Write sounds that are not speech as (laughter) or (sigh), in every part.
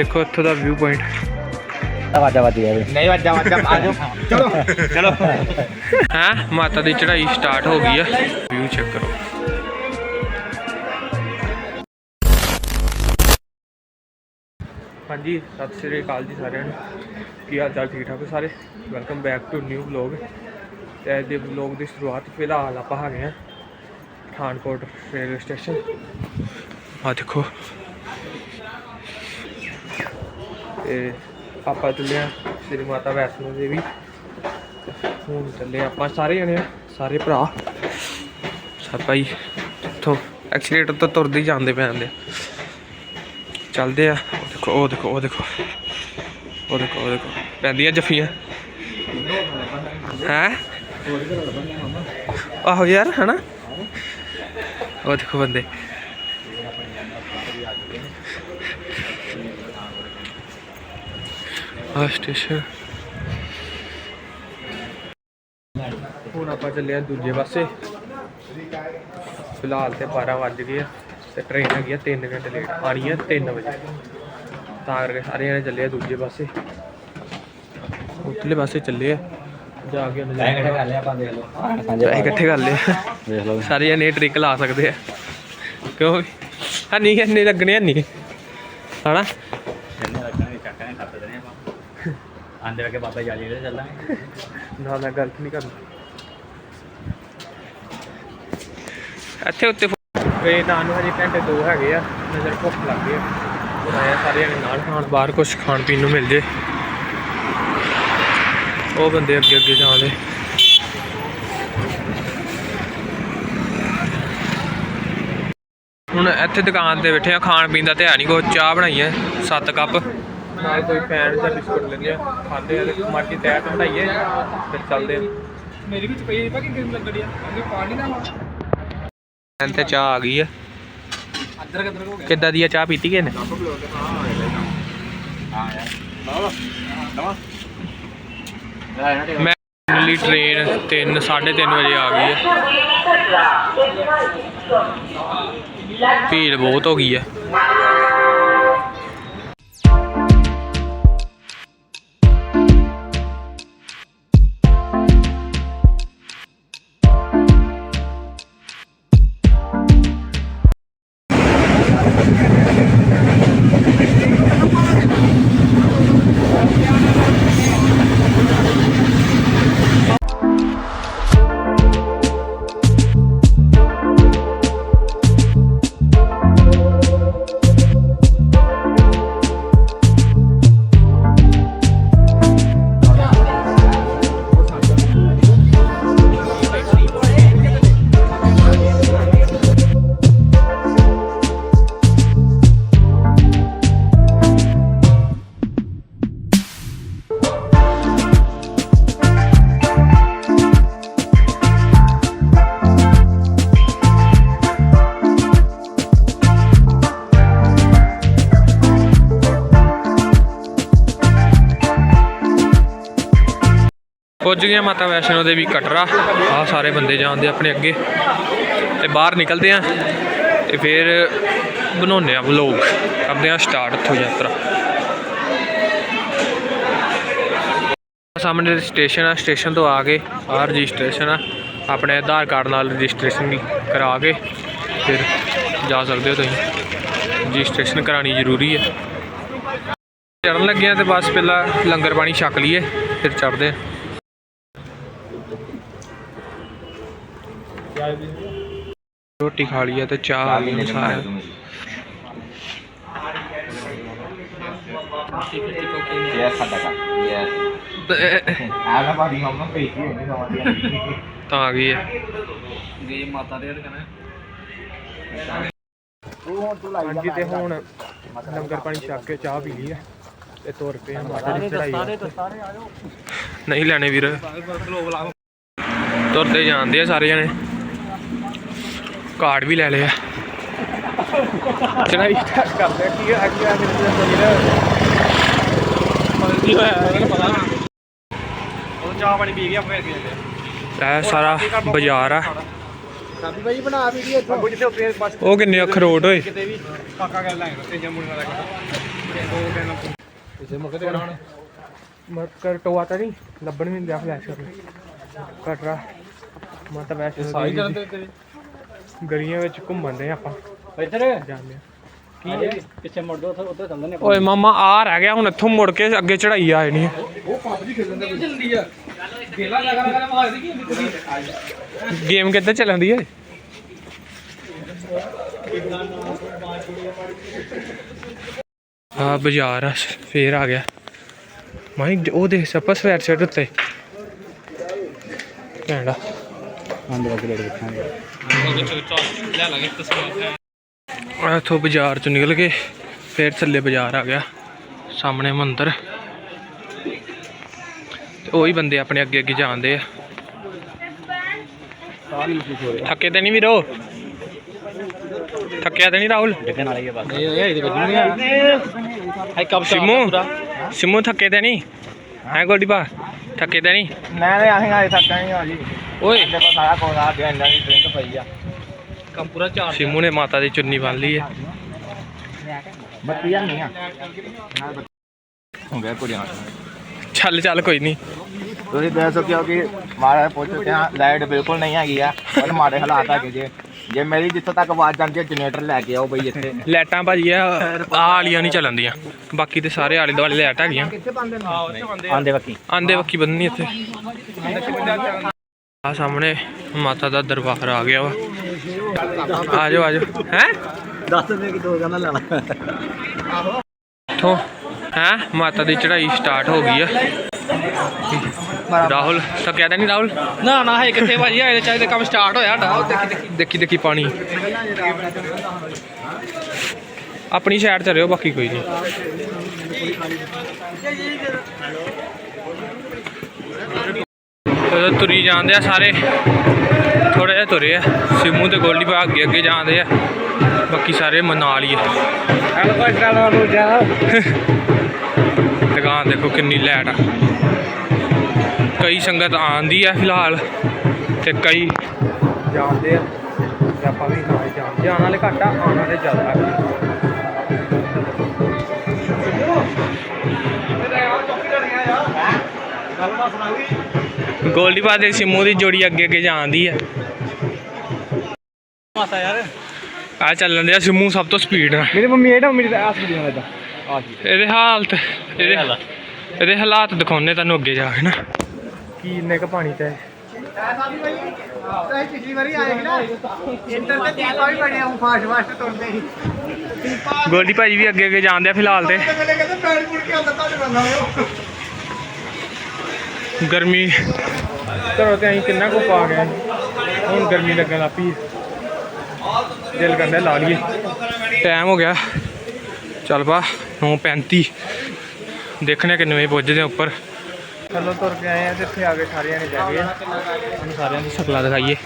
ਦੇਖੋ ਇੱਥੋਂ ਦਾ view point ਆਵਾਜ਼ਾਂ ਵੱਜਦੀਆਂ ਵੀ। ਨਹੀਂ ਵੱਜਾ ਵੱਜਾ ਆਜੋ। ਚਲੋ। ਚਲੋ। ਹੈ? ਮਾਤਾ ਦੀ ਚੜ੍ਹਾਈ ਸਟਾਰਟ ਹੋ ਗਈ ਆ। ਵਿਊ ਚੈੱਕ ਕਰੋ। ਹਾਂਜੀ ਸਤਿ ਸ਼੍ਰੀ ਅਕਾਲ ਜੀ ਸਾਰਿਆਂ ਨੂੰ। ਕੀ ਹਾਲ ਚਾਲ? ਠੀਕ ਠਾਕ ਹੋ ਸਾਰੇ? Welcome back to new vlog ਤੇ ਅੱਜ ਦੇ ਵਲੌਗ ਦੀ ਸ਼ੁਰੂਆਤ ਫਿਲਹਾਲ ਆਪਾਂ ਹੈਗੇ ਆ ਪਠਾਨਕੋਟ ਰੇਲਵੇ ਸਟੇਸ਼ਨ ਆ ਦੇਖੋ। ਤੇ ਆਪਾਂ ਚੱਲੇ ਆ, ਸ੍ਰੀ ਮਾਤਾ ਵੈਸ਼ਨੋ ਦੇਵੀ। ਹੁਣ ਚੱਲੇ ਆਪਾਂ ਸਾਰੇ ਜਣੇ, ਸਾਰੇ ਭਰਾ। ਸਭ ਭਾਈ, ਇੱਥੋਂ ਐਕਸੀਲੇਟਰ ਤੋਂ ਤੁਰਦੇ ਜਾਂਦੇ ਪੈਂਦੇ ਚੱਲਦੇ ਆ, ਉਹ ਦੇਖੋ ਉਹ ਦੇਖੋ ਉਹ ਦੇਖੋ। ਉਹ ਦੇਖੋ ਉਹ ਦੇਖੋ। ਪੈਂਦੀਆਂ ਜੱਫੀਆਂ। ਹੈ? ਆਹੋ ਯਾਰ, ਹਨਾ? ਉਹ ਦੇਖੋ ਬੰਦੇ। ਆ ਸਟੇਸ਼ਨ ਹੁਣ ਆਪਾਂ ਚੱਲੇ ਆ ਦੂਜੇ ਪਾਸੇ। ਫਿਲਹਾਲ ਤੇ 12 ਵੱਜ ਗਏ ਆ ਤੇ ਟ੍ਰੇਨ ਹੈਗੀ ਆ 3 ਘੰਟੇ ਲੇਟ ਆਣੀ ਆ 3 ਵਜੇ। ਤਾਂ ਕਰਕੇ ਸਾਰੇ ਜਣੇ ਚੱਲੇ ਆ ਦੂਜੇ ਪਾਸੇ। ਉੱਤਲੇ ਪਾਸੇ ਚੱਲੇ ਆ। ਜਾ ਕੇ ਲੈ ਕਿਹੜੇ ਕਰ ਲਿਆ ਆਪਾਂ ਦੇਖ ਲਓ। ਸਾਂਝੇ ਪੈਸੇ ਇਕੱਠੇ ਕਰ ਲਿਆ। ਦੇਖ ਲਓ। ਸਾਰੇ ਜਣੇ ਟ੍ਰਿਕ ਲਾ ਸਕਦੇ ਆ। ਕਿਉਂ ਹਾਂ ਨਹੀਂ ਇੰਨੇ ਲੱਗਣੇ ਨਹੀਂ ਹਨਾ ਜਿੰਨੇ ਰੱਖਣੇ ਚੱਕਾਂ ਨੇ ਖੱਪ ਦੇਣੇ ਆਪਾਂ ਆਂਦੇ ਵੇ ਬਾਬਾ ਜਾਲੀ ਦੇ ਚੱਲਾਂਗੇ ਨਾ ਨਾ ਗਲਤ ਨਹੀਂ ਕਰਨੀ। ਇੱਥੇ ਉੱਤੇ ਵੇ ਨਾ ਨੂੰ ਹਜੇ ਘੰਟੇ ਦੋ ਹੈਗੇ ਆ ਨਜ਼ਰ ਭੁੱਖ ਲੱਗ ਗਈ ਆ। ਹੁਣ ਆਇਆ ਸਾਰੇ ਜਣੇ ਨਾਲ ਖਾਣ। ਬਾਹਰ ਕੁਝ ਖਾਣ ਪੀਣ ਨੂੰ ਮਿਲ ਜੇ ਉਹ ਬੰਦੇ ਅੱਗੇ ਅੱਗੇ ਜਾਂਦੇ ਹੁਣ ਇੱਥੇ ਦੁਕਾਨ ਤੇ ਬੈਠੇ ਆ ਖਾਣ ਪੀਣ ਦਾ ਤੇ ਹੈ ਨਹੀਂ ਕੋਈ ਚਾਹ ਬਣਾਈ ਹੈ 7 ਕੱਪ। ਨਾਲ ਕੋਈ ਫੈਨ ਜਾਂ ਬਿਸਕੁਟ ਲੈਂਦੇ ਆ ਖਾਂਦੇ ਆ ਤੇ ਮਰਜ਼ੀ ਤੈਅ ਤੇ ਬਣਾਈਏ ਫਿਰ ਚੱਲਦੇ ਆ। ਮੇਰੀ ਵਿੱਚ ਪਈ ਪਾ ਕਿ ਕਿੰਨੀ ਲੱਗੜੀ ਆ ਅੱਗੇ ਪਾਣੀ ਨਾ ਫੈਨ ਤੇ ਚਾਹ ਆ ਗਈ ਆ। ਅੰਦਰ ਕਿੱਧਰ ਹੋ ਗਿਆ? ਕਿੱਦਾਂ ਦੀ ਆ ਚਾਹ ਪੀਤੀ ਕਿਨੇ ਮੈਂ ਲਈ ਟ੍ਰੇਨ 3 3:30 ਵਜੇ ਆ ਗਈ ਹੈ ਭੀੜ ਬਹੁਤ ਹੋ ਗਈ ਹੈ ਪੁੱਜ ਗਏ ਮਾਤਾ ਵੈਸ਼ਨੋ ਦੇਵੀ ਕਟਰਾ। ਆ ਸਾਰੇ ਬੰਦੇ ਜਾਂਦੇ ਆਪਣੇ ਅੱਗੇ। ਤੇ ਬਾਹਰ ਨਿਕਲਦੇ ਆ ਤੇ ਫਿਰ ਬਣਾਉਂਦੇ ਆ ਵਲੋਗ ਕਰਦੇ ਆ ਸਟਾਰਟ ਇੱਥੋਂ ਯਾਤਰਾ। ਸਾਹਮਣੇ ਸਟੇਸ਼ਨ ਆ ਸਟੇਸ਼ਨ ਤੋਂ ਆ ਕੇ ਆ ਰਜਿਸਟ੍ਰੇਸ਼ਨ ਆ। ਆਪਣੇ ਆਧਾਰ ਕਾਰਡ ਨਾਲ ਰਜਿਸਟ੍ਰੇਸ਼ਨ ਕਰਾ ਕੇ ਫਿਰ ਜਾ ਸਕਦੇ ਹੋ ਤੁਸੀਂ। ਰਜਿਸਟ੍ਰੇਸ਼ਨ ਕਰਾਣੀ ਜ਼ਰੂਰੀ ਹੈ ਚੜਨ ਲੱਗੇ ਆ ਤੇ ਬਸ ਪਹਿਲਾਂ ਲੰਗਰ ਪਾਣੀ ਛਕ ਲਈਏ, ਫਿਰ ਚੜਦੇ ਆ। ਰੋਟੀ ਖਾ ਲਈ ਆ ਤੇ ਚਾਹ ਆ ਗਈ ਸਾਰਿਆਂ ਨੂੰ। ਯੈਸ ਸਾਡਾ ਕਾ ਯੈਸ ਆ ਨਾ ਬਾਦੀ ਮੰਮਾ ਪਈ ਸੀ ਨਹੀਂ ਸਮਝਦੀ ਤਾਂ ਆ ਗਈ ਹੈ ਗਏ ਮਾਤਾ ਦੇ ਕਹਿੰਦਾ ਤੂੰ ਹੁਣ ਤੂੰ ਲਾਈ ਹਾਂਜੀ ਤੇ ਹੁਣ ਲੰਗਰ ਪਾਣੀ ਛਕ ਕੇ ਚਾਹ ਪੀ ਲਈ ਹੈ ਤੇ ਤੁਰ ਪਏ ਆ ਮਾਤਾ ਦੀ ਚੜਾਈ ਸਾਰੇ ਨਹੀਂ ਲੈਣੇ ਵੀਰ। ਤੁਰਦੇ ਜਾਂਦੇ ਆ ਸਾਰੇ ਜਣੇ। ਕਾਰਡ ਵੀ ਲੈ ਲਿਆ ਚੜਾਈ ਕਰਦੇ ਆ ਕੀ ਅੱਗੇ ਆ ਕੇ ਕੀ ਹੋਇਆ ਇਹਨੂੰ ਪਤਾ ਉਹ ਚਾਹ ਪਾਣੀ ਪੀ ਗਿਆ ਫੇਰ ਇਹ ਸਾਰਾ ਬਾਜ਼ਾਰ ਆ। ਕਾਬੀ ਭਾਈ ਬਣਾ ਵੀਡੀਓ ਇੱਥੋਂ। ਜਿੱਥੇ ਉੱਤੇ ਬਸ ਉਹ ਕਿੰਨੇ ਅਖਰੋਟ ਹੋਏ ਕਿਤੇ ਵੀ ਕਾਕਾ ਗੱਲ ਲਾਂਗੇ ਤੇ ਜੰਮੂ ਨਾਲ ਇਸੇ ਮੁੱਕੇ ਤੇ ਕਰਾਉਣ। ਮੱਕਰ ਟੋਆ ਤਾਂ ਨਹੀਂ ਲੱਭਣ ਵੀ ਨਹੀਂ ਦਿਆ ਫਲੈਸ਼ ਕਰਨ। ਕਟਰਾ। ਵੈਸ਼ਨੋ ਸਾਈ ਦੇਵੀ ਕਰਨ ਤੇ ਦੀ ਗਲੀਆਂ ਵਿੱਚ ਘੁੰਮਣ ਦੇ ਆਪਾਂ। ਇੱਧਰ? ਜਾਂਦੇ ਆ। ਕੀ ਪਿੱਛੇ ਮੁੜ ਦੋ ਉੱਧਰ ਚੱਲਦੇ ਨੇ ਓਏ ਮਾਮਾ ਆ ਰਹਿ ਗਿਆ ਹੁਣ ਇੱਥੋਂ ਮੁੜ ਕੇ ਅੱਗੇ ਚੜਾਈ ਆ ਜਾਣੀ ਹੈ ਜਲਦੀ ਆ। ਗੇਲਾ ਲਗਾ ਲਗਾ ਮਾਰਦੀ ਕੀ ਗੇਮ ਕਿੱਥੇ ਚੱਲਦੀ ਹੈ ਆ ਬਾਜ਼ਾਰ ਆ ਫੇਰ ਆ ਗਿਆ। ਮਾਈ ਉਹ ਦੇਖ ਸਪਾ ਸਵੈਰ ਸ਼ਰਟ ਉੱਤੇ ਕਹਿੰਦਾ ਆਂਦੇ ਅਗਲੇ ਦੇਖਾਂਗੇ। ਲੈ ਲਾਂਗੇ ਤਸਵੀਰ ਇੱਥੋਂ ਬਾਜ਼ਾਰ ਚ ਨਿਕਲ ਕੇ ਫੇਰ ਥੱਲੇ ਬਾਜ਼ਾਰ ਆ ਗਿਆ ਸਾਹਮਣੇ ਮੰਦਿਰ। ਤੇ ਉਹੀ ਬੰਦੇ ਆਪਣੇ ਅੱਗੇ ਅੱਗੇ ਜਾਂਦੇ ਆ। ਥੱਕੇ ਤੇ ਨਹੀਂ ਵੀਰੋ? ਥੱਕਿਆ ਤੇ ਨਹੀਂ ਰਾਹੁਲ? ਦੇਖਣ ਵਾਲੀ ਹੈ ਬਸ। ਇਹ ਇਹ ਇਹਦੇ ਵਿੱਚ ਨਹੀਂ ਆ ਹਾਈ ਕਬ ਸਿਮੂ ਸਿਮੂ ਥੱਕੇ ਤੇ ਨਹੀਂ? ਹੈ ਗੋਡੀ ਬਾ ਥੱਕੇ ਤੇ ਨਹੀਂ? ਮੈਂ ਤੇ ਆਹੀਂ ਆਏ ਤੱਕ ਨਹੀਂ ਆ ਜੀ। ਓਏ। ਦੇਖੋ ਸਾਰਾ ਕੋਲ ਆ ਗਿਆ ਇੰਨਾ ਦੀ ਡਰਿੰਕ ਪਈ ਆ। ਕੰਮ ਪੂਰਾ ਚਾਰ ਸਿਮੂ ਨੇ ਮਾਤਾ ਦੀ ਚੁੰਨੀ ਬੰਨ ਲਈ ਹੈ ਬੱਤੀ ਆ ਨਹੀਂ ਆ। ਹੋ ਗਿਆ ਕੁੜੀਆਂ ਚੱਲ ਚੱਲ ਕੋਈ ਨਹੀਂ। ਤੁਸੀਂ ਦੇਖ ਸਕਦੇ ਹੋ ਕਿ ਮਾੜਾ ਪੁੱਛ ਚੁੱਕੇ ਹਾਂ ਲਾਈਟ ਬਿਲਕੁਲ ਨਹੀਂ ਹੈਗੀ ਆ ਔਰ ਮਾੜੇ ਹਾਲਾਤ ਹੈਗੇ ਜੇ। ਜੇ ਮੇਰੀ ਜਿੱਥੋਂ ਤੱਕ ਆਵਾਜ਼ ਜਾਂਦੀ ਹੈ ਜਨਰੇਟਰ ਲੈ ਕੇ ਆਓ ਬਈ ਇੱਥੇ। ਲਾਈਟਾਂ ਭਾਜੀ ਆ ਆਹ ਵਾਲੀਆਂ ਨਹੀਂ ਚੱਲਣਦੀਆਂ। ਬਾਕੀ ਤੇ ਸਾਰੇ ਆਲੇ ਦੁਆਲੇ ਲਾਈਟ ਹੈਗੀਆਂ। ਆਂਦੇ ਵਕੀ ਆਂਦੇ ਬੱਕੀ ਬੰਨਣੀ ਇੱਥੇ। ਆ ਸਾਹਮਣੇ ਮਾਤਾ ਦਾ ਦਰਬਾਰ ਆ ਗਿਆ ਵਾ। ਆ ਜਾਓ ਆ ਜਾਓ ਹੈ? 10 ਰੁਪਏ ਕੀ ਦੋ ਕਹਿੰਦਾ ਲੈਣਾ। ਇੱਥੋਂ ਹੈ? ਮਾਤਾ ਦੀ ਚੜ੍ਹਾਈ ਸਟਾਰਟ ਹੋ ਗਈ ਆ। ਰਾਹੁਲ ਥੱਕਿਆ ਤਾਂ ਨਹੀਂ ਰਾਹੁਲ? ਨਾ ਨਾ ਹੈ ਕਿੱਥੇ ਭਾਜੀ? ਆਏ ਚਾਹੀਦੇ ਕੰਮ ਸਟਾਰਟ ਹੋਇਆ ਡਾ ਉਹ ਦੇਖੀ ਦੇਖੀ। ਦੇਖੀ ਦੇਖੀ ਪਾਣੀ। ਆਪਣੀ ਸਾਈਡ ਤੇ ਰਿਓ ਬਾਕੀ ਕੋਈ ਨਹੀਂ। ਉਦੋਂ ਤੁਰੀ ਜਾਂਦੇ ਆ ਸਾਰੇ ਥੋੜੇ ਜਿਹਾ ਤੁਰੇ ਆ। ਸਿਮੂ ਤੇ ਗੋਲੀ ਬਾ ਅੱਗੇ ਅੱਗੇ ਜਾਂਦੇ ਆ। ਬਾਕੀ ਸਾਰੇ ਮਨਾਲ ਹੀ ਆ। (laughs) ਦੁਕਾਨ ਦੇਖੋ ਕਿੰਨੀ ਲੈਟ ਆ। ਕਈ ਸੰਗਤ ਆਂਦੀ ਆ ਫਿਲਹਾਲ, ਤੇ ਕਈ ਜਾਂਦੇ ਆ। ਤੇ ਆਪਾਂ ਵੀ ਨਾਲ ਜਾਂਦੇ ਆਉਣ ਵਾਲੇ ਘੱਟ ਆ, ਆਉਣ ਵਾਲੇ ਜ਼ਿਆਦਾ ਆ। ਗੋਲਡੀ ਬਾਦ ਦੇ ਸਿਮੂ ਦੀ ਜੋੜੀ ਅੱਗੇ ਅੱਗੇ ਜਾਂਦੀ ਆ। ਮਾਤਾ ਯਾਰ। ਆ ਚੱਲਣ ਦੇ ਆ ਸਿਮੂ ਸਭ ਤੋਂ ਸਪੀਡ ਨਾਲ। ਮੇਰੀ ਮੰਮੀ ਇਹਦਾ ਮੇਰੀ ਆਸ ਇਦਾਂ ਆ। ਜੀ। ਇਹਦੇ ਹਾਲਤ ਇਹਦੇ ਇਹਦੇ ਹਾਲਾਤ ਦਿਖਾਉਣੇ ਤੁਹਾਨੂੰ ਅੱਗੇ ਜਾ ਕੇ ਨਾ। ਕੀ ਇੰਨੇ ਕ ਪਾਣੀ ਤੇ? ਨਾ ਵੀ ਗੋਲਡੀ ਭਾਜੀ ਵੀ ਅੱਗੇ ਅੱਗੇ ਜਾਂਦੇ ਆ ਫਿਲਹਾਲ ਤੇ। ਗਰਮੀ ਘਰੋਂ ਤੇ ਅਸੀਂ ਕਿੰਨਾ ਕੁ ਪਾ ਗਏ ਹੁਣ ਗਰਮੀ ਲੱਗਣ ਲੱਗ ਪਈ ਦਿਲ ਕਰਦਾ ਲਾ ਲਈਏ। ਟਾਈਮ ਹੋ ਗਿਆ। ਚੱਲ ਪਾ 9:35 ਦੇਖਣੇ ਕਿੰਨੇ ਵਜੇ ਪਹੁੰਚਦੇ ਆ ਉੱਪਰ। ਚਲੋ ਤੁਰ ਕੇ ਆਏ ਆ ਤੇ ਇੱਥੇ ਆ ਕੇ ਸਾਰਿਆਂ ਨੇ ਜਾ ਗਏ। ਹੁਣ ਸਾਰਿਆਂ ਦੀ ਸ਼ਕਲਾਂ ਦਿਖਾਈਏ।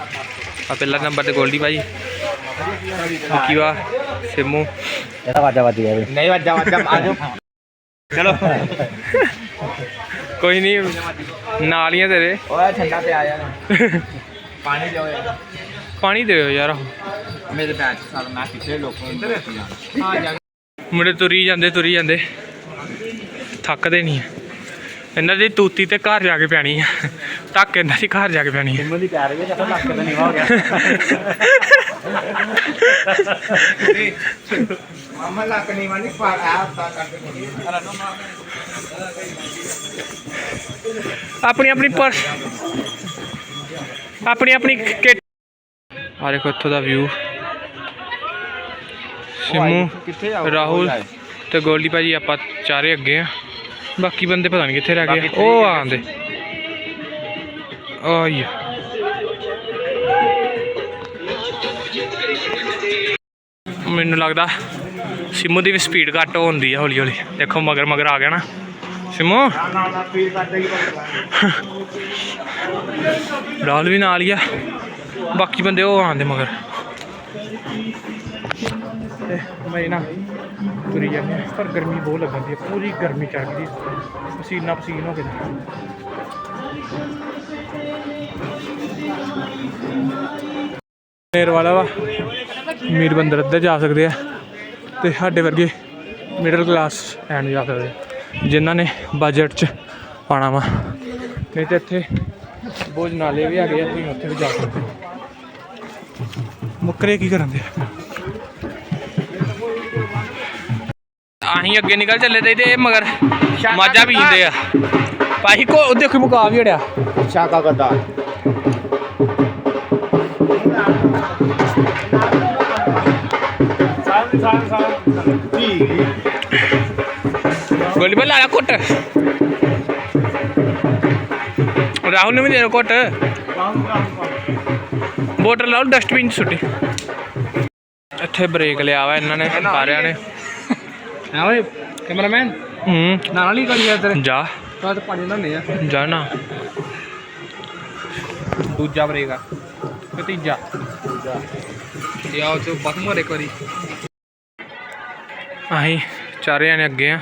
ਆ ਪਹਿਲਾ ਨੰਬਰ ਤੇ ਗੋਲਡੀ ਭਾਜੀ ਬਾਕੀ ਵਾ ਸਿਮੂ। ਇਹਦਾ ਵਾਜਾ ਵੱਜ ਗਿਆ ਨਹੀਂ ਵਾਜਾ ਵਾਜਾ ਆਜੋ ਚਲੋ। ਕੋਈ ਨਹੀਂ। ਨਾਲ ਹੀ ਆ ਤੇਰੇ। ਓਏ ਠੰਡਾ ਤੇ ਆ ਯਾਰ। (laughs) ਪਾਣੀ ਲਿਓ ਯਾਰ। ਪਾਣੀ ਦਿਓ ਯਾਰ। ਮੇਰੇ ਬੈਚ ਸਾਲ ਮੈਂ ਕਿੱਥੇ ਲੋਕਾਂ ਨੂੰ ਆ ਜਾ। ਮੁੰਡੇ ਤੁਰੀ ਜਾਂਦੇ ਤੁਰੀ ਜਾਂਦੇ। ਥੱਕਦੇ ਨਹੀਂ ਆ। ਇਹਨਾਂ ਦੀ ਤੂਤੀ ਤੇ ਘਰ ਜਾ ਕੇ ਪੈਣੀ ਆ। ਧੱਕ ਇਹਨਾਂ ਦੀ ਘਰ ਜਾ ਕੇ ਪੈਣੀ ਆ। ਦੀ ਪਿਆਰ ਵੀ ਜਦੋਂ ਲੱਕ ਤੇ ਨਹੀਂ ਹੋ ਗਿਆ ਮਾਮਾ ਲੱਕ ਨਹੀਂ ਵਾਲੀ ਪਾਰ ਆ ਤਾਂ ਕਰਕੇ ਆਪਣੀ ਆਪਣੀ ਪਰਸ ਆਪਣੀ ਆਪਣੀ ਕਿਟ ਆ ਦੇਖੋ ਇੱਥੋਂ ਦਾ ਵਿਊ ਸਿਮੂ ਰਾਹੁਲ ਤੇ ਗੋਲਡੀ ਭਾਜੀ ਆਪਾਂ ਚਾਰੇ ਅੱਗੇ ਆ। ਬਾਕੀ ਬੰਦੇ ਪਤਾ ਨਹੀਂ ਕਿੱਥੇ ਰਹਿ ਗਏ। ਉਹ ਆਂਦੇ। ਆਈ ਮੈਨੂੰ ਲੱਗਦਾ ਸਿਮੂ ਦੀ ਵੀ ਸਪੀਡ ਘੱਟ ਹੁੰਦੀ ਆ ਹੌਲੀ ਹੌਲੀ ਦੇਖੋ ਮਗਰ ਮਗਰ ਆ ਗਿਆ ਨਾ। ਸ਼ਿਮੋ? ਨਾ ਵੀ ਨਾਲ ਹੀ ਆ। ਬਾਕੀ ਬੰਦੇ ਉਹ ਆਂਦੇ ਮਗਰ। ਮੈਂ ਨਾ ਤੁਰੀ ਜਾਂਦੇ ਪਰ ਗਰਮੀ ਬਹੁਤ ਲੱਗਦੀ ਹੈ ਪੂਰੀ ਗਰਮੀ ਚੜ ਪਸੀਨਾ ਪਸੀਨ ਹੋ ਗਿਆ। ਮੇਰ ਵਾਲਾ ਵਾ। ਮੀਰ ਬੰਦਰ ਅੱਧਰ ਜਾ ਸਕਦੇ ਆ। ਤੇ ਸਾਡੇ ਵਰਗੇ ਮਿਡਲ ਕਲਾਸ ਐਂਡ ਜਾ ਸਕਦੇ ਜਿਨ੍ਹਾਂ ਨੇ ਬਜਟ 'ਚ ਪਾਣਾ ਵਾ। ਨਹੀਂ ਤੇ ਇੱਥੇ ਬੋਝ ਨਾਲੇ ਵੀ ਹੈਗੇ ਆ ਤੁਸੀਂ ਉੱਥੇ ਵੀ ਜਾ ਸਕਦੇ ਮੁੱਕਰੇ ਕੀ ਕਰਨ ਦੇ? ਆਹੀਂ ਅੱਗੇ ਨਿਕਲ ਚੱਲੇ ਤੇ ਇਹਦੇ ਮਗਰ ਮਾਜਾ ਵੀ ਜਿੰਦੇ ਆ। ਭਾਈ ਕੋ ਉਹਦੇ ਕੋਈ ਮੁਕਾਬ ਹੀ ਅੜਿਆ ਸ਼ਾਕਾ ਕਰਦਾ ਸਾਲ ਸਾਲ ਸਾਲ ਠੀਕ। ਬੱਲਾ ਆ ਕੁੱਟ ਰਾਹੁਲ ਨੂੰ ਵੀ ਦੇ ਕੁੱਟ ਬੋਟਲ ਲਾਓ ਡਸਟਬਿਨ ਸੁੱਟੀ। ਇੱਥੇ ਬ੍ਰੇਕ ਲਿਆ ਵਾ ਇਹਨਾਂ ਨੇ ਸਾਰਿਆਂ ਨੇ। ਹਾਂ ਓਏ ਕੈਮਰਾਮੈਨ ਹੂੰ। ਨਾਲ ਵਾਲੀ ਕਰੀ ਆ ਤੇਰੇ। ਜਾ। ਤਾਂ ਪਾਣੀ ਨਾ ਆ। ਜਾ ਨਾ। ਦੂਜਾ ਬ੍ਰੇਕ ਆ। ਤੀਜਾ। ਤੇ ਆਓ ਤੇ ਬਸ ਮਾਰੇ ਕਰੀ ਅਸੀਂ ਚਾਰੇ ਜਣੇ ਅੱਗੇ ਆ।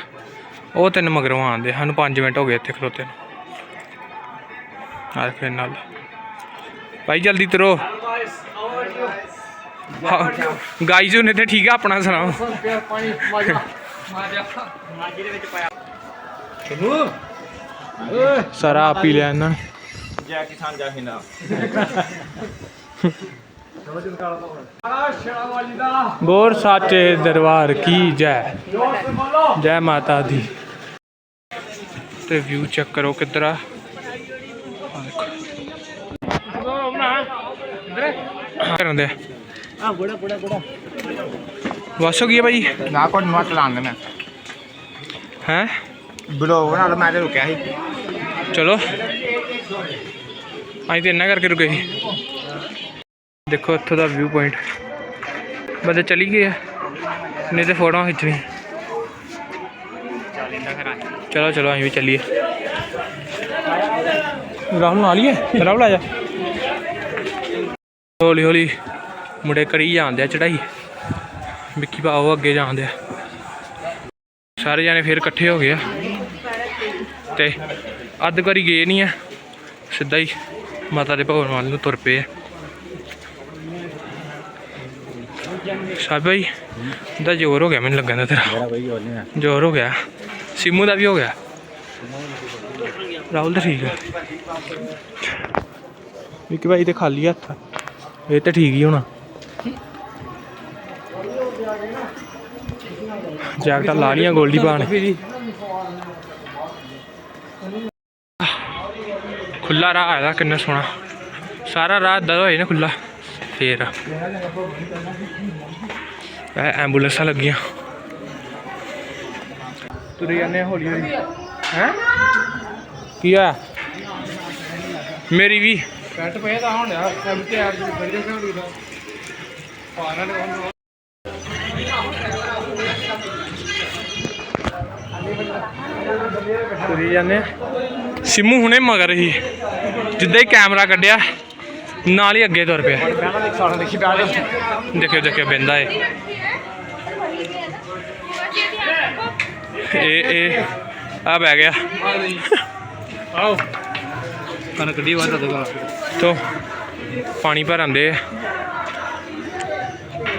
ਉਹ ਤਿੰਨ ਮਗਰੋਂ ਆਂਦੇ ਸਾਨੂੰ 5 ਮਿੰਟ ਹੋ ਗਏ ਇੱਥੇ ਖਲੋਤੇ ਨੂੰ। ਆਹ ਨਾਲ ਭਾਈ ਜਲਦੀ ਤਰੋ। ਗਾਈਜ਼ ਉਹਨੇ ਤੇ ਠੀਕ ਆ ਆਪਣਾ ਸੁਣਾਓ। ਸਾਰਾ ਆਪ ਹੀ ਮਾਜੀ ਦੇ ਵਿੱਚ ਪਾਇਆ ਚਲੋ ਸਾਰਾ ਪੀ ਲਿਆ ਗੋਰ ਸਾਚੇ ਦਰਬਾਰ ਕੀ ਜੈ। ਜੈ ਮਾਤਾ ਦੀ। ਤੇ ਵਿਊ ਚੈੱਕ ਕਰੋ ਕਿੱਧਰ ਆ। ਕਰਨ ਦੇ। ਆ ਬੜਾ ਬੜਾ ਬੜਾ ਵਾਸ ਹੋ ਗਈ ਭਾਈ ਨਾ ਕੋ ਨਵਾਂ ਚਲਾਣ ਦੇ ਮੈਂ ਹੈ? ਬਲੌਗ ਨਾਲ ਮੈਂ ਤੇ ਰੁਕਿਆ ਸੀ। ਚਲੋ। ਅਸੀਂ ਤੇ ਇੰਨਾ ਕਰਕੇ ਰੁਕੇ ਸੀ। ਦੇਖੋ ਇੱਥੋਂ ਦਾ ਵਿਊ ਪੁਆਇੰਟ ਬੰਦੇ ਚਲੀ ਗਏ ਆ, ਨਹੀਂ ਤੇ ਫੋਟੋਆਂ ਖਿੱਚਣੀ ਚਲੋ ਚਲੋ ਅਸੀਂ ਵੀ ਚੱਲੀਏ। ਰਾਹੁਲ ਨਾਲ ਹੀ ਹੈ ਰਾਹੁਲ ਆ ਜਾ। ਹੌਲੀ ਹੌਲੀ ਮੁੰਡੇ ਕਰੀ ਜਾਂਦੇ ਆ ਚੜਾਈ। ਵਿੱਕੀ ਭਾਓ ਅੱਗੇ ਜਾਂਦੇ ਆ ਸਾਰੇ ਜਾਣੇ ਫਿਰ ਇਕੱਠੇ ਹੋ ਗਏ ਆ। ਤੇ ਅੱਧ ਵਾਰੀ ਗਏ ਨਹੀਂ ਆ। ਸਿੱਧਾ ਹੀ ਮਾਤਾ ਦੇ ਭਵਨ ਵੱਲ ਨੂੰ ਤੁਰ ਪਏ ਆ। ਸਾਹਿਬ ਭਾਈ ਦਾ ਜ਼ੋਰ ਹੋ ਗਿਆ ਮੈਨੂੰ ਲੱਗਦਾ ਤੇਰਾ। ਜ਼ੋਰ ਹੋ ਗਿਆ। ਸਿਮੂ ਦਾ ਵੀ ਹੋ ਗਿਆ। ਰਾਹੁਲ ਤਾਂ ਠੀਕ ਹੈ ਇੱਕ ਭਾਈ ਤੇ ਖਾਲੀ ਹੱਥ। ਇਹ ਤਾਂ ਠੀਕ ਹੀ ਹੋਣਾ। ਜੈਕਟਾਂ ਲਾ ਲੀਆਂ ਗੋਲਡੀ ਪਾਣ ਖੁੱਲਾ ਰਾਹ ਇਹਦਾ ਕਿੰਨਾ ਸੋਹਣਾ। ਸਾਰਾ ਰਾਹ ਦਰ ਹੋਏ ਨਾ ਖੁੱਲਾ ਫੇਰ। ਇਹ ਐਂਬੂਲੈਂਸਾਂ ਲੱਗੀਆਂ। ਤੁਰੇ ਜਾਂਦੇ ਹੌਲੀ ਹੌਲੀ। ਹੈ? ਕੀ ਆ ਮੇਰੀ ਵੀ। ਕੱਟ ਪਿਆ ਤਾਂ ਹੁਣ ਯਾਰ ਸਭ ਤੇ ਯਾਰ ਜਿਹੜੀ ਬੜੀ ਖੜੀ ਦਾ ਪਾਣਾ ਨੇ ਉਹਨੂੰ ਤੁਰੇ ਜਾਂਦੇ ਸਿੰਮੂ ਹੁਣੇ ਮਗਰ ਹੀ। ਜਿੱਦਾਂ ਹੀ ਕੈਮਰਾ ਕੱਢਿਆ। ਨਾਲ ਹੀ ਅੱਗੇ ਤੁਰ ਪਿਆ। ਦੇਖਿਓ ਦੇਖਿਓ ਬਿੰਦਾ ਏ। ਇਹ ਇਹ ਆ ਬਹਿ ਗਿਆ। ਆਓ। ਕਣਕ ਦੀ ਵਾਦਾ ਦਗਾ ਤੋ ਪਾਣੀ ਭਰਨ ਦੇ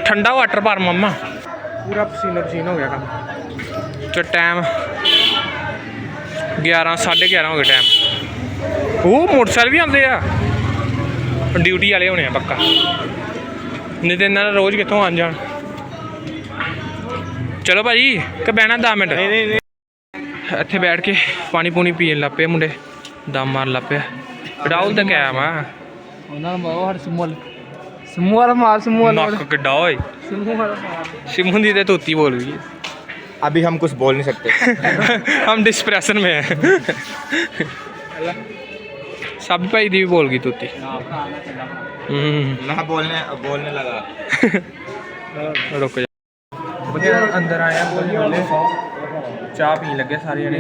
ਠੰਡਾ ਵਾਟਰ ਭਰ ਮੰਮਾ। ਪੂਰਾ ਪਸੀਨਾ ਪਸੀਨਾ ਹੋ ਗਿਆ ਕੰਮ। ਤੇ ਟਾਈਮ 11 11:30 ਹੋ ਗਏ ਟਾਈਮ। ਉਹ ਮੋਟਰਸਾਈਕਲ ਵੀ ਆਉਂਦੇ ਆ। ਡਿਊਟੀ ਵਾਲੇ ਹੋਣੇ ਆ ਪੱਕਾ ਨਹੀਂ ਤੇ ਇਹਨਾਂ ਦਾ ਰੋਜ਼ ਕਿੱਥੋਂ ਆਣ ਜਾਣ ਚਲੋ ਭਾਜੀ ਕਿ ਬਹਿਣਾ 10 ਮਿੰਟ ਨਹੀਂ ਨਹੀਂ ਇੱਥੇ ਬੈਠ ਕੇ ਪਾਣੀ ਪੂਣੀ ਪੀਣ ਲੱਗ ਪਏ ਮੁੰਡੇ ਦਮ ਮਾਰਨ ਲੱਗ ਪਿਆ ਰਾਹੁਲ ਤਾਂ ਕਿਆ ਵਾ ਉਹਨਾਂ ਨੂੰ ਮਾਰੋ ਹਰ ਸਮੂਲ ਸਮੂਹ ਵਾਲਾ ਮਾਰ ਸਮੂਹ ਵਾਲਾ ਨੱਕ ਕਿੱਡਾ ਓਏ ਸਮੂਹ ਵਾਲਾ ਮਾਰ सिमू दी तो तोती बोल रही अभी हम कुछ बोल नहीं सकते है हम डिस्प्रेशन में हैं ਸਾਬੀ ਭਾਈ ਦੀ ਵੀ ਬੋਲ ਗਈ ਤੂਤੀ। ਹੂੰ। ਬੋਲਨੇ ਬੋਲਨੇ ਲਗਾ। (laughs) ਰੁਕ ਜਾ। ਵਧੀਆ ਅੰਦਰ ਆਇਆ ਬੋਲੇ। ਚਾਹ ਪੀਣ ਲੱਗੇ ਸਾਰੇ ਜਣੇ।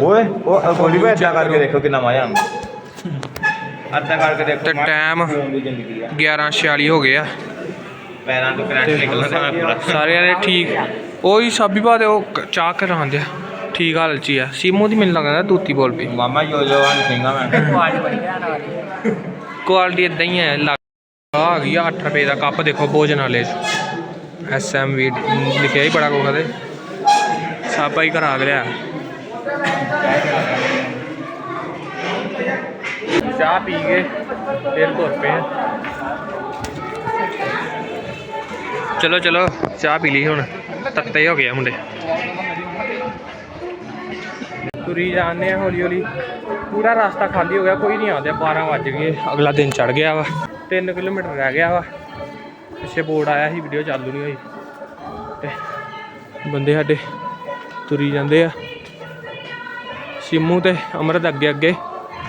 ਓਏ ਉਹ ਗੋਲੀ ਵੇ ਇਦਾਂ ਕਰਕੇ ਦੇਖੋ ਕਿੰਨਾ ਮਜ਼ਾ ਆਉਂਦਾ ਅੱਧਾ ਕਰਕੇ ਦੇਖੋ ਤੇ ਟਾਈਮ 11:46 ਹੋ ਗਿਆ ਪੈਰਾਂ ਤੋਂ ਕਰੰਟ ਨਿਕਲਦਾ। ਸਾਰਿਆਂ ਨੇ ਠੀਕ। ਉਹੀ ਸਾਬੀ ਬਾਦ ਉਹ ਚਾਹ ਕਰਾਉਂਦੇ ਆ। ਠੀਕ ਹਾਲ ਚ ਹੀ ਆ? ਸੀਮੋ ਦੀ ਮੈਨੂੰ ਲੱਗਦਾ ਤੂਤੀ ਬੋਲ ਪਈ। ਮਾਮਾ ਜੋ ਜੋ ਹਨ ਸਿੰਘਾ ਮੈਂ। ਕੁਆਲਿਟੀ ਇਦਾਂ ਹੀ ਹੈ ਲੱਗ ਆ ਗਈ 8 ਰੁਪਏ ਦਾ ਕੱਪ ਦੇਖੋ ਭੋਜਨ ਵਾਲੇ ਐਸ ਐਮ ਵੀ ਲਿਖਿਆ ਹੀ ਬੜਾ ਕੋਖਾ ਤੇ। ਸਾਬਾ ਹੀ ਕਰਾ ਗਿਆ ਚਾਹ ਪੀ ਕੇ ਫਿਰ ਤੁਰ ਪਏ ਚਲੋ ਚਲੋ ਚਾਹ ਪੀ ਲਈ ਹੁਣ। ਤੱਤੇ ਹੋ ਗਏ ਆ ਮੁੰਡੇ। ਤੁਰੀ ਜਾਂਦੇ ਆ ਹੌਲੀ ਹੌਲੀ। ਪੂਰਾ ਰਸਤਾ ਖਾਲੀ ਹੋ ਗਿਆ, ਕੋਈ ਨਹੀਂ ਆਉਂਦਾ 12 ਵੱਜ ਗਏ, ਅਗਲਾ ਦਿਨ ਚੜ ਗਿਆ ਵਾ। 3 ਕਿਲੋਮੀਟਰ ਰਹਿ ਗਿਆ ਵਾ। ਪਿੱਛੇ ਬੋਰਡ ਆਇਆ ਸੀ ਵੀਡੀਓ ਚਾਲੂ ਨਹੀਂ ਹੋਈ। ਤੇ ਬੰਦੇ ਸਾਡੇ ਤੁਰੀ ਜਾਂਦੇ ਆ। ਸ਼ਿਮੂ ਤੇ ਅਮਰਤ ਅੱਗੇ ਅੱਗੇ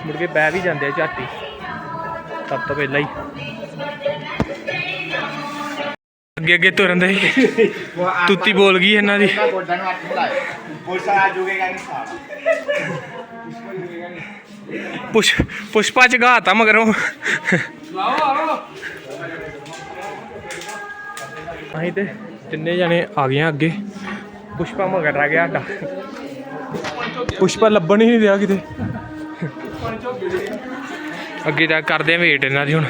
ਮੁੜ ਕੇ ਬਹਿ ਵੀ ਜਾਂਦੇ ਆ ਝਾਟੀ ਸਭ ਤੋਂ ਪਹਿਲਾਂ ਹੀ। ਅੱਗੇ ਅੱਗੇ ਤੁਰਨ ਦੇ। ਤੁੱਤੀ ਬੋਲ ਗਈ ਇਹਨਾਂ ਦੀ। ਗੋਡਾਂ ਨੂੰ ਹੱਥ ਮਿਲਾਏ ਪੁਲਿਸ ਆ ਜੂਗੇਗਾ ਨਹੀਂ ਸਾਲਾ। ਪੁਸ਼ ਪੁਸ਼ਪਾ ਚ ਘਾਤਾ ਮਗਰੋਂ। ਅਸੀਂ ਤੇ ਤਿੰਨੇ ਜਣੇ ਆ ਗਏ ਅੱਗੇ। ਪੁਸ਼ਪਾ ਮਗਰ ਰਹਿ ਗਿਆ ਸਾਡਾ। ਪੁਸ਼ਪਾ ਲੱਭਣ ਹੀ ਨਹੀਂ ਰਿਹਾ ਕਿਤੇ। ਅੱਗੇ ਜਾ ਕਰਦੇ ਆ ਵੇਟ ਇਹਨਾਂ ਦੀ ਹੁਣ।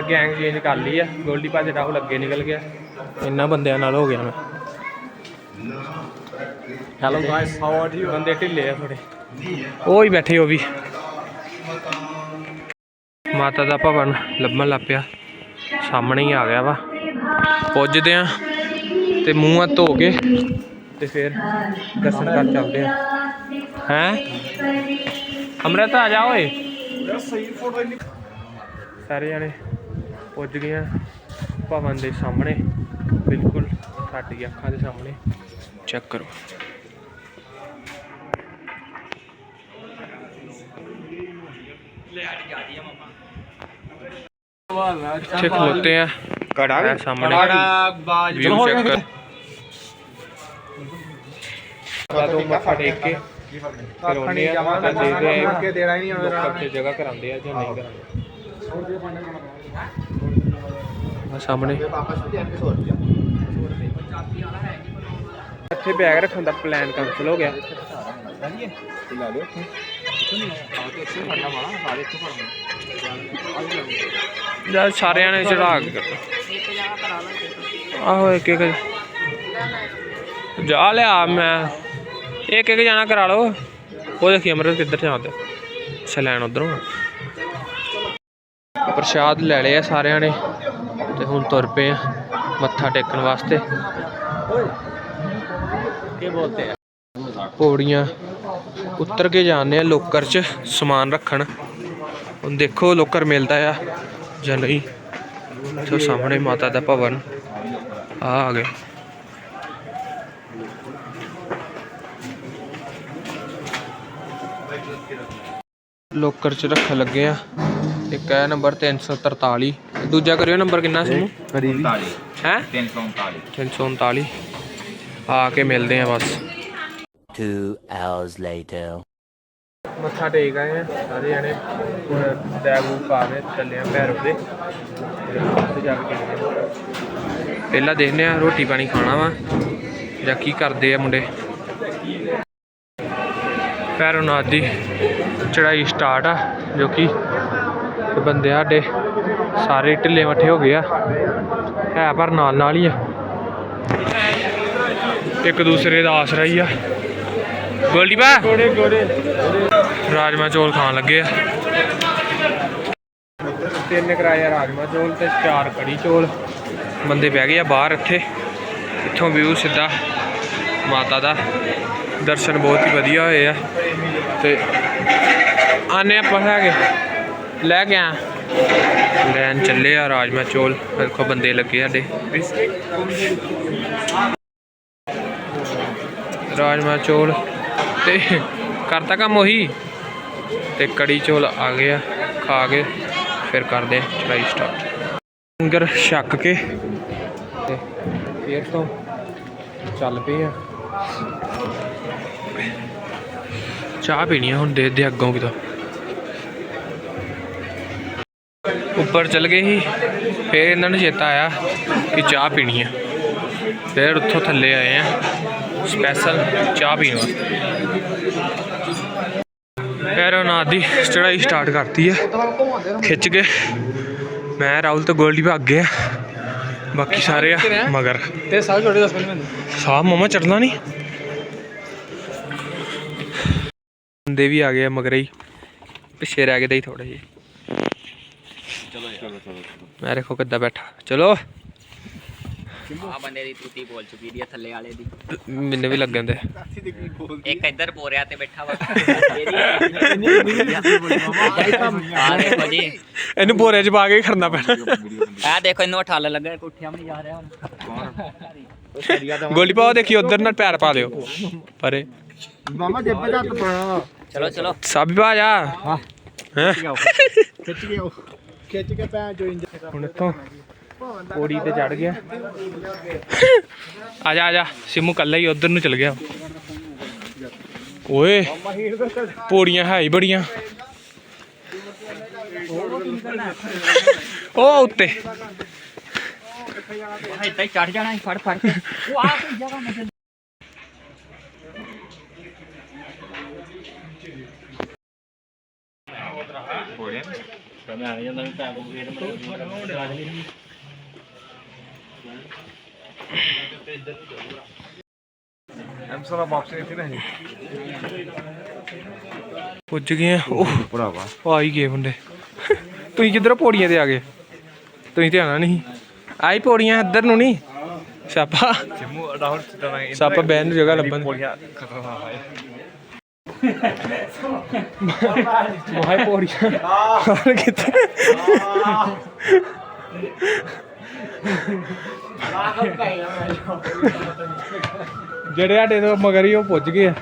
ਗੈਂਗ ਚੇਂਜ ਕਰ ਲਈ ਆ। ਗੋਲਡੀ ਭਾਜ ਰਾਹੁਲ ਅੱਗੇ ਨਿਕਲ ਗਿਆ। ਇੰਨਾ ਬੰਦਿਆਂ ਨਾਲ ਹੋ ਗਿਆ ਮੈਂ। Hello guys how are you ਬੰਦੇ ਢਿੱਲੇ ਆ ਥੋੜੇ ਉਹ ਹੀ ਬੈਠੇ ਉਹ ਵੀ। ਮਾਤਾ ਦਾ ਭਵਨ ਲੱਭਣ ਲੱਗ ਪਿਆ। ਸਾਹਮਣੇ ਹੀ ਆ ਗਿਆ ਵਾ। ਪੁੱਜਦੇ ਆ ਤੇ ਮੂੰਹ ਹੱਥ ਧੋ ਕੇ ਤੇ ਫਿਰ ਦਰਸ਼ਨ ਕਰ ਚੱਲਦੇ ਆ। ਹੈ? ਅਮਰਤ ਆ ਜਾ ਓਏ। ਸਾਰੇ ਜਣੇ ਪੁੱਜ ਗਏ ਆ ਭਵਨ ਦੇ ਸਾਹਮਣੇ। ਬਿਲਕੁਲ ਸਾਡੀ ਅੱਖਾਂ ਦੇ ਸਾਹਮਣੇ। ਚੈੱਕ ਕਰੋ। ਇੱਥੇ ਖਲੋਤੇ ਆ। ਕੜਾ ਇਹ ਸਾਹਮਣੇ ਬਾਜ ਵਿਊ ਚੈੱਕ ਕਰ। ਉਹ ਮੱਥਾ ਟੇਕ ਕੇ ਆ ਦੇਖਦੇ ਆ ਕੇ ਦੇਣਾ ਹੀ ਨਹੀਂ ਤੇ ਜਗ੍ਹਾ ਕਰਾਉਂਦੇ ਆ ਜਾਂ ਨਹੀਂ ਕਰਾਉਂਦੇ। ਸਾਹਮਣੇ। ਵਾਪਸ ਵੀ ਜਾਂਦੇ 100 ਰੁਪਏ ਇੱਥੇ ਬੈਗ ਰੱਖਣ ਦਾ ਪਲਾਨ ਕੈਂਸਲ ਹੋ ਗਿਆ। ਜਦ ਸਾਰਿਆਂ ਨੇ ਚੜਾ ਕੇ ਆਹੋ ਇੱਕ ਇੱਕ ਜਾ ਲਿਆ ਮੈਂ। ਇੱਕ ਇੱਕ ਜਾਣਾ ਕਰਾ ਲਓ। ਉਹ ਦੇਖੀ ਅਮਰਤ ਕਿੱਧਰ ਜਾਂਦਾ। ਸਲੈਣ ਉਧਰੋਂ ਪ੍ਰਸ਼ਾਦ ਲੈ ਲਿਆ ਸਾਰਿਆਂ ਨੇ। ਤੇ ਹੁਣ ਤੁਰ ਪਏ ਆ ਮੱਥਾ ਟੇਕਣ ਵਾਸਤੇ। ਕੀ ਬੋਲਤੇ ਆ? ਪੌੜੀਆਂ ਉੱਤਰ ਕੇ ਜਾਂਦੇ ਆ ਲੋਕਰ 'ਚ ਸਮਾਨ ਰੱਖਣ। ਹੁਣ ਦੇਖੋ ਲੋਕਰ ਮਿਲਦਾ ਆ ਜਾਂ ਨਹੀਂ। ਤੇ ਸਾਹਮਣੇ ਮਾਤਾ ਦਾ ਭਵਨ। ਆ ਆ ਗਿਆ ਲੋਕਰ 'ਚ ਰੱਖਣ ਲੱਗੇ ਆ। ਇੱਕ ਹੈ ਨੰਬਰ 343 ਦੂਜਾ ਕਰਿਓ ਨੰਬਰ ਕਿੰਨਾ ਸੀ ਕਰੀਬੀ। ਹੈ? 339 339 ਆ ਕੇ ਮਿਲਦੇ ਆ ਬਸ। Two hours later. ਮੱਥਾ ਟੇਕ ਆਏ ਆ ਸਾਰੇ ਜਣੇ। ਬੈਗ ਬੂਗ ਪਾ ਕੇ ਚੱਲੇ ਆ ਭੈਰੋ ਦੇ ਤੇ ਜਾ ਕੇ ਪਹਿਲਾਂ ਦੇਖਦੇ ਆ ਰੋਟੀ ਪਾਣੀ ਖਾਣਾ ਵਾ ਜਾਂ ਕੀ ਕਰਦੇ ਆ ਮੁੰਡੇ। ਭੈਰੋਨਾਥ ਦੀ ਚੜਾਈ ਸਟਾਰਟ ਆ ਜੋ ਕਿ ਤੇ ਬੰਦੇ ਸਾਡੇ ਸਾਰੇ ਢਿੱਲੇ ਮੱਠੇ ਹੋ ਗਏ ਆ। ਹੈ ਪਰ ਨਾਲ ਨਾਲ ਹੀ ਆ। ਇੱਕ ਦੂਸਰੇ ਦਾ ਆਸਰਾ ਹੀ ਆ। ਗੋਲਡੀ ਬਾ ਰਾਜਮਾ ਚੌਲ ਖਾਣ ਲੱਗੇ ਆ। ਤਿੰਨ ਕਰਾਇਆ ਰਾਜਮਾ ਚੌਲ ਤੇ ਚਾਰ ਕੜੀ ਚੌਲ। ਬੰਦੇ ਬਹਿ ਗਏ ਆ ਬਾਹਰ ਇੱਥੇ। ਇੱਥੋਂ ਵਿਊ ਸਿੱਧਾ ਮਾਤਾ ਦਾ। ਦਰਸ਼ਨ ਬਹੁਤ ਹੀ ਵਧੀਆ ਹੋਏ ਆ। ਤੇ ਆਨੇ ਆਪਾਂ ਹੈਗੇ। ਲੈ ਕੇ ਆ ਲੈਣ ਚੱਲੇ ਆ ਰਾਜਮਾ ਚੌਲ। ਵੇਖੋ ਬੰਦੇ ਲੱਗੇ ਸਾਡੇ। ਰਾਜਮਾ ਚੌਲ ਤੇ ਕਰਤਾ ਕੰਮ ਉਹੀ। ਤੇ ਕੜੀ ਚੌਲ ਆ ਗਏ ਆ, ਖਾ ਕੇ ਫਿਰ ਕਰਦੇ ਚੜਾਈ ਸਟਾਰਟ ਲੰਗਰ ਛੱਕ ਕੇ ਤੇ ਫੇਰ ਤੋਂ ਚੱਲ ਪਏ ਆ। ਚਾਹ ਪੀਣੀ ਹੁਣ, ਦੇਖਦੇ ਅੱਗੋਂ ਕਿਤੋਂ। ਉੱਪਰ ਚਲ ਗਏ ਸੀ ਫਿਰ ਇਹਨਾਂ ਨੂੰ ਚੇਤਾ ਆਇਆ ਕਿ ਚਾਹ ਪੀਣੀ ਆ। ਫਿਰ ਉੱਥੋਂ ਥੱਲੇ ਆਏ ਆ ਸਪੈਸ਼ਲ ਚਾਹ ਪੀਣ ਵਾਸਤੇ। ਪੈਰੋਨਾਥ ਦੀ ਚੜਾਈ ਸਟਾਰਟ ਕਰਤੀ ਆ ਖਿੱਚ ਕੇ। ਮੈਂ ਰਾਹੁਲ ਤੇ ਗੋਲਡੀ ਭਾਗ ਗਏ ਆ ਬਾਕੀ ਸਾਰੇ ਆ ਮਗਰ। ਤੇ ਸਾਰੇ ਛੋਟੇ ਦੱਸ ਮੈਨੂੰ। ਸਾਹ ਮਮਾ ਚੜਨਾ ਨਹੀਂ ਬੰਦੇ ਵੀ ਆ ਗਏ ਆ ਮਗਰ ਹੀ ਪਿੱਛੇ ਰਹਿ ਗਏ ਦੇ ਥੋੜੇ ਜਿਹੇ। ਮੈਂ ਦੇਖੋ ਕਿੱਦਾਂ ਬੈਠਾ। ਚਲੋ। ਆ ਬੰਦੇ ਦੀ ਤੂਤੀ ਬੋਲ ਚੁੱਕੀ ਦੀ ਆ ਥੱਲੇ ਵਾਲੇ ਦੀ। ਮੈਨੂੰ ਵੀ ਲੱਗਣ ਦੇ ਇੱਕ ਇੱਧਰ ਬੋਰਿਆ ਤੇ ਬੈਠਾ ਵਾ। ਆ ਦੇਖੋ ਜੀ ਇਹਨੂੰ ਬੋਰੇ 'ਚ ਪਾ ਕੇ ਖੜਨਾ ਪੈਣਾ। ਆ ਦੇਖੋ ਇਹਨੂੰ ਠੱਲ ਲੱਗਾ ਕੋਠਿਆਂ ਵੀ ਜਾ ਰਿਹਾ ਹੁਣ। ਗੋਲੀ ਪਾਓ ਦੇਖੀ ਉਧਰ ਨਾਲ ਪੈਰ ਪਾ ਦਿਓ। ਪਰੇ। ਮਾਮਾ ਜੇਬੇ ਦਾ ਹੱਥ ਪਾਣਾ ਚਲੋ ਚਲੋ। ਸਭ ਪਾ ਜਾ। ਹਾਂ? ਖਿੱਚ ਕੇ ਆਓ। ਖਿੱਚ ਕੇ ਪੈ ਜੋ ਇੰਜ ਹੁਣ ਇੱਥੋਂ ਪੌੜੀ ਤੇ ਚੜ ਗਿਆ। ਆ ਜਾ ਆ ਜਾ ਸਿਮੂ ਕੱਲਾ ਹੀ ਉਧਰ ਨੂੰ ਚਲ ਗਿਆ। ਓਏ ਪੌੜੀਆਂ ਹੈ ਹੀ ਬੜੀਆਂ। ਉਹ ਉੱਤੇ। ਹੀ ਚੜ ਜਾਣਾ ਫੜ ਫੜ ਕੇ ਉਹ ਆ ਕੋਈ ਜਗ੍ਹਾ ਮੈਂ ਐਮਸਰਾ ਵਾਪਸ ਇੱਥੇ ਨਹੀਂ ਪੁੱਜ ਗਏ ਆ ਉਹ ਭਰਾਵਾ। ਆ ਹੀ ਗਏ ਮੁੰਡੇ। ਤੁਸੀਂ ਕਿੱਧਰੋਂ ਪੌੜੀਆਂ ਤੇ ਆ ਗਏ? ਤੁਸੀਂ ਤੇ ਆਣਾ ਨਹੀਂ। ਆਈ ਪੌੜੀਆਂ ਇੱਧਰ ਨੂੰ ਨਹੀਂ। ਸਾਪਾ ਜਿੰਮੂ ਰਾਹੁਲ ਸਿੱਧਾ ਨਹੀਂ ਸਾਪਾ ਬੈਨ ਨੂੰ ਜਗ੍ਹਾ ਲੱਭਣ ਪੋਲੀਆ ਖਤਰਨਾਕ ਹੈ ਮੋਹਾਈ ਪੌੜੀਆਂ ਹੋਰ ਕਿੱਥੇ ਜਿਹੜੇ ਸਾਡੇ ਤੋਂ ਮਗਰ ਹੀ ਉਹ ਪੁੱਜ ਗਏ ਆ।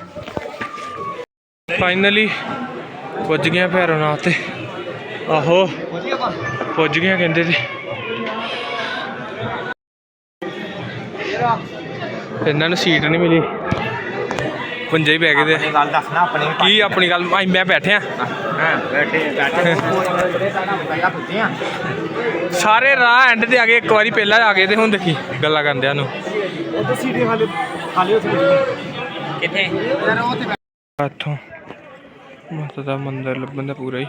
ਫਾਈਨਲੀ ਪੁੱਜ ਗਏ ਭੈਰੋਨਾਥ ਤੇ। ਆਹੋ ਪੁੱਜ ਗਏ ਕਹਿੰਦੇ ਤੇ। ਇਹਨਾਂ ਨੂੰ ਸੀਟ ਨਹੀਂ ਮਿਲੀ। ਪੁੰਜੇ ਹੀ ਬਹਿ ਗਏ ਤੇ ਗੱਲ ਦੱਸਣਾ ਆਪਣੀ ਕੀ ਆਪਣੀ ਗੱਲ? ਮੈਂ ਮੈਂ ਬੈਠੇ ਆ ਹਾਂ ਬੈਠੇ ਬੈਠੇ ਪਹਿਲਾਂ ਪੁੱਛੇ ਆ ਸਾਰੇ ਰਾਹ ਐਂਡ ਤੇ ਆ ਗਏ ਇੱਕ ਵਾਰੀ ਪਹਿਲਾਂ ਆ ਗਏ ਤੇ ਹੁਣ ਦੇਖੀ ਗੱਲਾਂ ਕਰਦਿਆਂ ਨੂੰ। ਉਹ ਸੀਟੇ ਖਾਲੀ ਖਾਲੀ ਹੋ ਕਿੱਥੇ? ਯਾਰ ਉਹ ਤੇ ਇੱਥੋਂ। ਮਾਤਾ ਦਾ ਮੰਦਿਰ ਲੱਭਣ ਦਾ ਪੂਰਾ ਹੀ।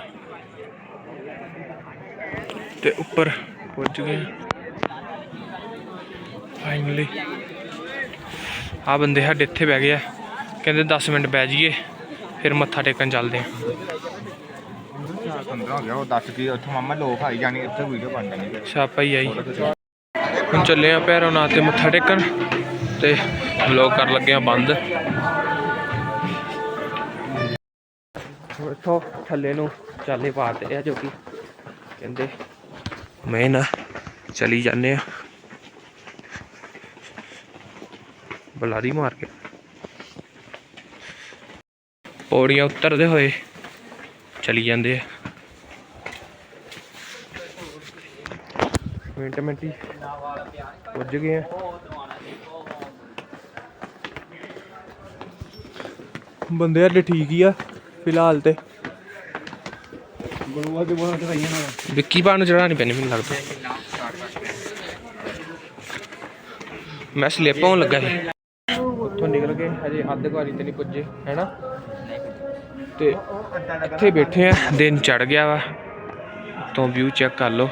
ਤੇ ਉੱਪਰ ਪਹੁੰਚ ਗਏ। ਫਾਈਨਲੀ ਆ ਬੰਦੇ ਸਾਡੇ ਇੱਥੇ ਬਹਿ ਗਏ ਆ। ਕਹਿੰਦੇ 10 ਮਿੰਟ ਬਹਿ ਜਾਈਏ ਫਿਰ ਮੱਥਾ ਟੇਕਣ ਚੱਲਦੇ ਆ ਹੋ ਗਿਆ ਉਹ ਦੱਸ ਕੀ ਉੱਥੋਂ ਮਾਮਾ ਲੋਕ ਆਈ ਜਾਣੀ ਇੱਥੇ ਵੀਡੀਓ ਬਣ ਜਾਣੀ। ਫਿਰ ਛਾਪਾ ਹੀ ਆਈ ਹੁਣ ਚੱਲੇ ਆ ਭੈਰਵਨਾਥ ਤੇ ਮੱਥਾ ਟੇਕਣ ਤੇ ਵਲੌਗ ਕਰਨ ਲੱਗੇ ਆ ਬੰਦ। ਇੱਥੋਂ ਥੱਲੇ ਨੂੰ ਚਾਲੇ ਪਾਤੇ ਆ ਜੋ ਕਿ ਕਹਿੰਦੇ ਮੈਂ ਨਾ ਚਲੀ ਜਾਂਦੇ ਆ। ਬਲਾਰੀ ਮਾਰ ਕੇ। ਪੌੜੀਆਂ ਉਤਰਦੇ ਹੋਏ ਚਲੀ ਜਾਂਦੇ ਆ। ਮਿੰਟ ਮਿੰਟ ਹੀ ਪੁੱਜ ਗਏ ਆ। ਬੰਦੇ ਹਲੇ ਠੀਕ ਹੀ ਆ ਫਿਲਹਾਲ ਤੇ। ਗਲੂਆ ਦੇ ਬੋਲਾਂ ਚੜਾਈਆਂ ਨਾਲ ਵਿੱਕੀ ਬਾਣ ਚੜਾਣੀ ਪੈਣੀ ਮੈਨੂੰ ਲੱਗਦਾ। ਮੈਂ ਸਲਿੱਪ ਹੋਣ ਲੱਗਾ ਸੀ। ਉੱਥੋਂ ਨਿਕਲ ਕੇ ਹਜੇ ਅੱਧ ਕੁਆਰੀ ਤੇ ਨਹੀਂ ਪੁੱਜੇ ਹੈਨਾ? ਤੇ ਇੱਥੇ ਬੈਠੇ ਆ ਦਿਨ ਚੜ ਗਿਆ ਵਾ। ਤੋਂ ਵਿਊ ਚੈੱਕ ਕਰ ਲਓ।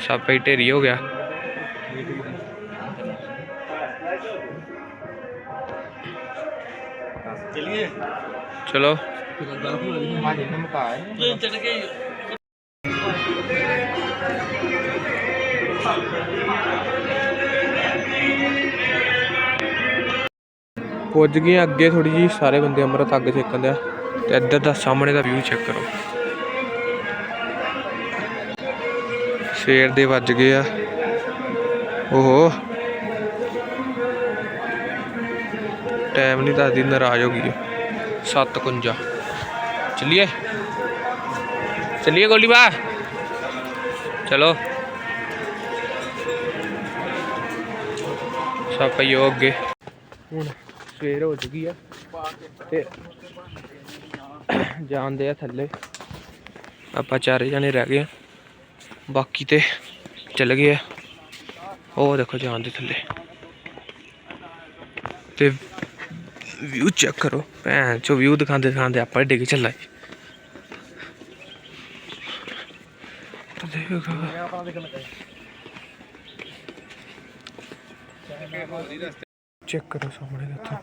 ਸਭ ਪਈ ਢੇਰੀ ਹੋ ਗਿਆ। ਚਲਿਏ ਚਲੋ ਮਾਜੀ ਨੂੰ ਪੁੱਜ ਗਏ ਅੱਗੇ ਥੋੜੀ ਜੀ ਸਾਰੇ ਬੰਦੇ ਅੰਮ੍ਰਿਤ ਅੱਗ ਛਕਣ ਦਿਆ। ਤੇ ਇੱਧਰ ਦਾ ਸਾਹਮਣੇ ਦਾ ਵਿਊ ਚੈੱਕ ਕਰੋ। ਸਵੇਰ ਦੇ ਵੱਜ ਗਏ ਆ। ਓਹੋ। ਟਾਈਮ ਨਹੀਂ ਦੱਸਦੀ, ਨਾਰਾਜ਼ ਹੋ ਗਈ 7:51 ਚੱਲੀਏ? ਚੱਲੀਏ ਗੋਲੀ ਬਾ ਚਲੋ। ਸਭ ਪਈਓ ਅੱਗੇ। ਹੁਣ ਸਵੇਰ ਹੋ ਚੁੱਕੀ ਆ। ਤੇ ਜਾਂਦੇ ਆ ਥੱਲੇ। ਆਪਾਂ ਚਾਰੇ ਜਣੇ ਰਹਿ ਗਏ ਆ। ਬਾਕੀ ਤੇ ਚੱਲ ਗਏ ਆ। ਉਹ ਦੇਖੋ ਜਾਂਦੇ ਥੱਲੇ। ਤੇ ਵਿਊ ਚੈੱਕ ਕਰੋ। ਭੈਣ ਚੋ ਵਿਊ ਦਿਖਾਉਂਦੇ ਦਿਖਾਉਂਦੇ ਆਪਾਂ ਡਿੱਗ ਚੱਲਾ। ਜੀ ਤੇ ਦੇਖੋ ਚੈੱਕ ਕਰੋ ਸਾਹਮਣੇ ਇੱਥੇ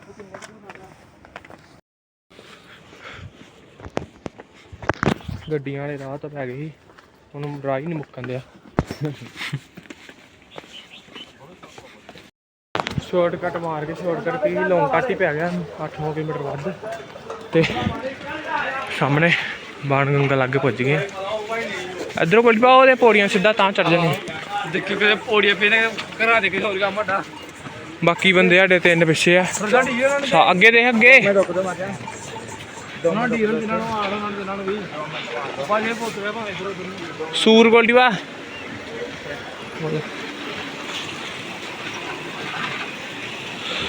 ਗੱਡੀਆਂ ਵਾਲੇ ਰਾਹ ਤਾਂ ਪੈ ਗਏ ਸੀ, ਹੁਣ ਰਾਹ ਹੀ ਨਹੀਂ ਮੁੱਕਣ ਦਿਆ। ਸ਼ਾਰਟਕਟ ਮਾਰ ਕੇ ਸ਼ਾਰਟਕਟ ਕੀ ਲੌਂਗ ਕੱਟ ਹੀ ਪੈ ਗਿਆ 8-9 ਕਿਲੋਮੀਟਰ ਵੱਧ। ਤੇ ਸਾਹਮਣੇ ਬਾਣ ਗੰਗਾ ਲਾਗੇ ਪੁੱਜ ਗਏ ਇਧਰੋਂ ਕੋਲ ਪਾ, ਉਹਦੇ ਪੌੜੀਆਂ ਸਿੱਧਾ ਤਾਂ ਚੜ ਜਾਣੇ ਦੇਖੀ ਕਿਤੇ ਪੌੜੀਆਂ ਪੇ ਘਰਾਂ ਦੇ ਕਿਸੇ ਹੋਰ ਕੰਮ ਵੱਡਾ ਬਾਕੀ ਬੰਦੇ ਸਾਡੇ ਤਿੰਨ ਪਿੱਛੇ ਆ। ਸਾ- ਅੱਗੇ ਦੇ ਅੱਗੇ। ਉਹਨਾਂ ਡੀਲ ਜਿਨ੍ਹਾਂ ਨੂੰ ਆੜ ਉਹਨਾਂ ਜਿਨ੍ਹਾਂ ਨੂੰ ਵੀ ਭਾਵੇਂ ਇਹ ਪੁੱਤ ਰਿਹਾ ਭਾਵੇਂ ਇਧਰ ਉਧਰ ਸੂਰ ਗੋਲਡੀ ਵਾ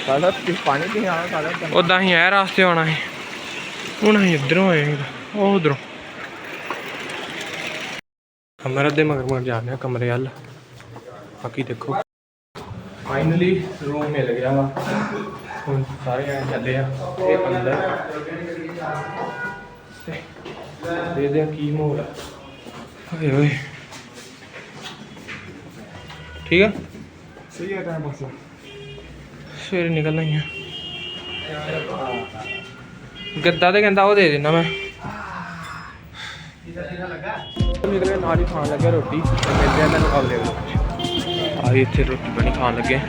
ਸਾਡਾ ਪਾਣੀ ਨਹੀਂ ਆਣਾ ਸਾਡਾ ਉਦਾਂ ਹੀ ਇਹ ਰਾਸਤੇ ਆਉਣਾ ਸੀ। ਹੁਣ ਅਸੀਂ ਇੱਧਰੋਂ ਆਏ ਹਾਂ। ਉਹ ਉਧਰੋਂ। ਕਮਰੇ ਦੇ ਮਗਰ ਮਗਰ ਜਾਂਦੇ ਆ ਕਮਰੇ ਵੱਲ। ਬਾਕੀ ਦੇਖੋ। ਫਾਈਨਲੀ ਰੂਮ ਮਿਲ ਗਿਆ ਵਾ। ਹੁਣ ਸਾਰੇ ਆ ਚੱਲੇ ਆ ਇਹ ਅੰਦਰ। ਦੇਖਦੇ ਆ ਕੀ ਮਾਹੌਲ ਆ? ਓਏ ਓਏ ਠੀਕ ਆ? ਸਹੀ ਹੈ ਟਾਈਮ ਬਸ ਸਵੇਰੇ ਨਿਕਲਣਾ ਹੀ ਆ। ਗੱਦਾ ਤੇ ਕਹਿੰਦਾ ਉਹ ਦੇ ਦੇਣਾ ਮੈਂ। ਨਿਕਲੇ ਨਾਲ ਹੀ ਖਾਣ ਲੱਗਿਆ ਰੋਟੀ। ਤੇ ਮਿਲਦੇ ਆ ਤੁਹਾਨੂੰ ਅਗਲੇ ਵਿੱਚ ਆਹੀ ਇੱਥੇ ਰੋਟੀ ਪਾਣੀ ਖਾਣ ਲੱਗੇ।